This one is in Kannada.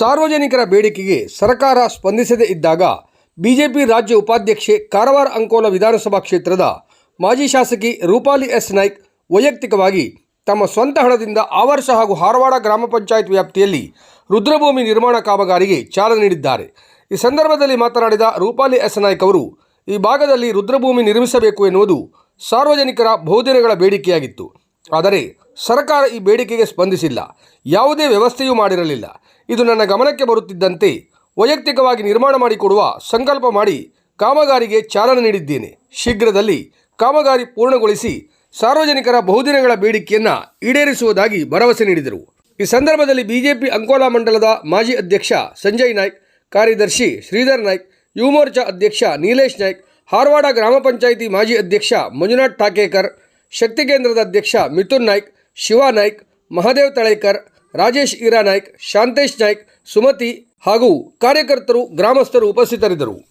ಸಾರ್ವಜನಿಕರ ಬೇಡಿಕೆಗೆ ಸರ್ಕಾರ ಸ್ಪಂದಿಸದೇ ಇದ್ದಾಗ ಬಿಜೆಪಿ ರಾಜ್ಯ ಉಪಾಧ್ಯಕ್ಷೆ ಕಾರವಾರ ಅಂಕೋಲ ವಿಧಾನಸಭಾ ಕ್ಷೇತ್ರದ ಮಾಜಿ ಶಾಸಕಿ ರೂಪಾಲಿ ಎಸ್ ನಾಯ್ಕ್ ವೈಯಕ್ತಿಕವಾಗಿ ತಮ್ಮ ಸ್ವಂತ ಹಣದಿಂದ ಆವರ್ಷ ಹಾಗೂ ಹಾರವಾಡ ಗ್ರಾಮ ಪಂಚಾಯತ್ ವ್ಯಾಪ್ತಿಯಲ್ಲಿ ರುದ್ರಭೂಮಿ ನಿರ್ಮಾಣ ಕಾಮಗಾರಿಗೆ ಚಾಲನೆ ನೀಡಿದ್ದಾರೆ. ಈ ಸಂದರ್ಭದಲ್ಲಿ ಮಾತನಾಡಿದ ರೂಪಾಲಿ ಎಸ್ ನಾಯ್ಕ್ ಅವರು, ಈ ಭಾಗದಲ್ಲಿ ರುದ್ರಭೂಮಿ ನಿರ್ಮಿಸಬೇಕು ಎನ್ನುವುದು ಸಾರ್ವಜನಿಕರ ಬಹುದಿನಗಳ ಬೇಡಿಕೆಯಾಗಿತ್ತು. ಆದರೆ ಸರ್ಕಾರ ಈ ಬೇಡಿಕೆಗೆ ಸ್ಪಂದಿಸಿಲ್ಲ. ಯಾವುದೇ ವ್ಯವಸ್ಥೆಯೂ ಮಾಡಿರಲಿಲ್ಲ. ಇದು ನನ್ನ ಗಮನಕ್ಕೆ ಬರುತ್ತಿದ್ದಂತೆ ವೈಯಕ್ತಿಕವಾಗಿ ನಿರ್ಮಾಣ ಮಾಡಿಕೊಡುವ ಸಂಕಲ್ಪ ಮಾಡಿ ಕಾಮಗಾರಿಗೆ ಚಾಲನೆ ನೀಡಿದ್ದೇನೆ. ಶೀಘ್ರದಲ್ಲಿ ಕಾಮಗಾರಿ ಪೂರ್ಣಗೊಳಿಸಿ ಸಾರ್ವಜನಿಕರ ಬಹುದಿನಗಳ ಬೇಡಿಕೆಯನ್ನು ಈಡೇರಿಸುವುದಾಗಿ ಭರವಸೆ ನೀಡಿದರು. ಈ ಸಂದರ್ಭದಲ್ಲಿ ಬಿಜೆಪಿ ಅಂಕೋಲಾ ಮಂಡಲದ ಮಾಜಿ ಅಧ್ಯಕ್ಷ ಸಂಜಯ್ ನಾಯ್ಕ್, ಕಾರ್ಯದರ್ಶಿ ಶ್ರೀಧರ್ ನಾಯ್ಕ್, ಯುವ ಮೋರ್ಚಾ ಅಧ್ಯಕ್ಷ ನೀಲೇಶ್ ನಾಯ್ಕ್, ಹಾರವಾಡ ಗ್ರಾಮ ಪಂಚಾಯಿತಿ ಮಾಜಿ ಅಧ್ಯಕ್ಷ ಮಂಜುನಾಥ್ ಠಾಕೇಕರ್, ಶಕ್ತಿ ಕೇಂದ್ರದ ಅಧ್ಯಕ್ಷ ಮಿಥುನ್ ನಾಯ್ಕ್, ಶಿವ ನಾಯ್ಕ್, ಮಹಾದೇವ್ ತಳೇಕರ್ ರಾಜೇಶ್ ಈರಾ ನಾಯ್ಕ್ ಶಾಂತೇಶ್ ನಾಯ್ಕ್ ಸುಮತಿ ಹಾಗೂ ಕಾರ್ಯಕರ್ತರು ಗ್ರಾಮಸ್ಥರು ಉಪಸ್ಥಿತರಿದ್ದರು.